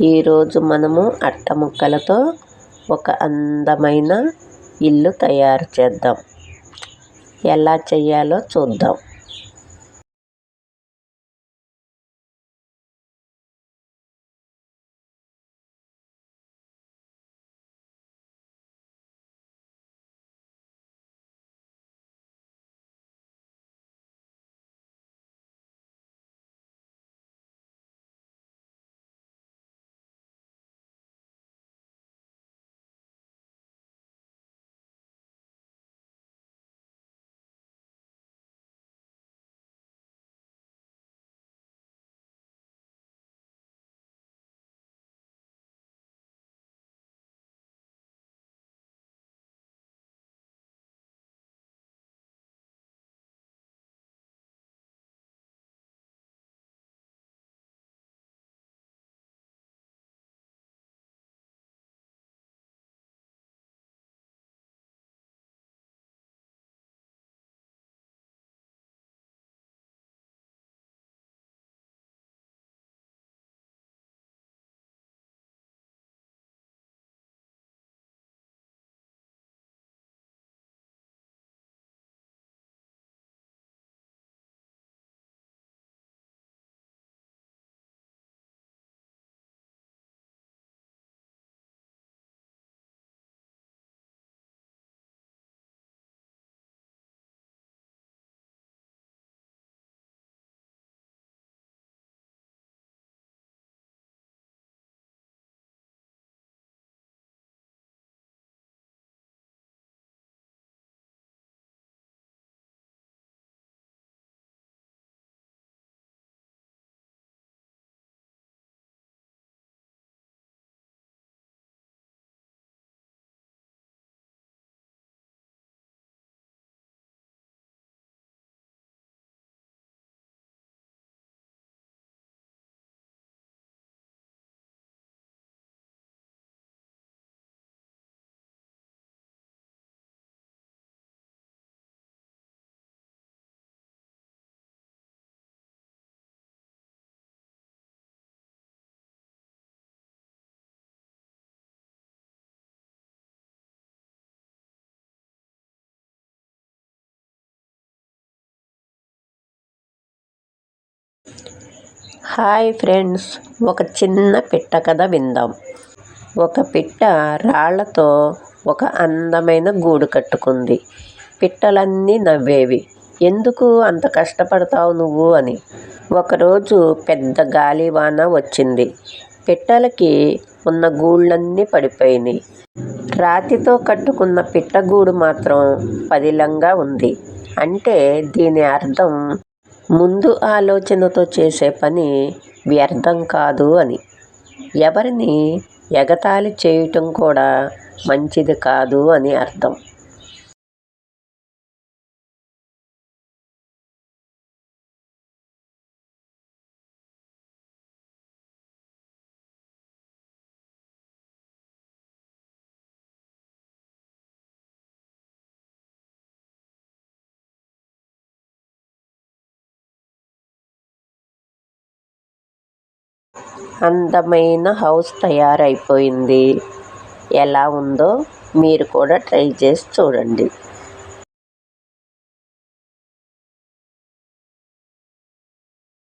ఈరోజు మనము అట్ట ముక్కలతో ఒక అందమైన ఇల్లు తయారు చేద్దాం. ఎలా చేయాలో చూద్దాం. హాయ్ ఫ్రెండ్స్ ఒక చిన్న పిట్ట కథ విందాం. ఒక పిట్ట రాళ్ళతో ఒక అందమైన గూడు కట్టుకుంది. పిట్టలన్నీ నవ్వేవి. ఎందుకు అంత కష్టపడతావు నువ్వు? అని. ఒకరోజు పెద్ద గాలివాన వచ్చింది. పిట్టలకి ఉన్న గూళ్ళన్నీ పడిపోయినాయి రాతితో కట్టుకున్న పిట్టగూడు మాత్రం పదిలంగా ఉంది. అంటే దీని అర్థం ముందు ఆలోచనతో చేసే పని వ్యర్థం కాదు అని. ఎవరిని ఎగతాళి చేయటం కూడా మంచిది కాదు అని అర్థం. అందమైన హౌస్ తయారైపోయింది. ఎలా ఉందో మీరు కూడా ట్రై చేసి చూడండి.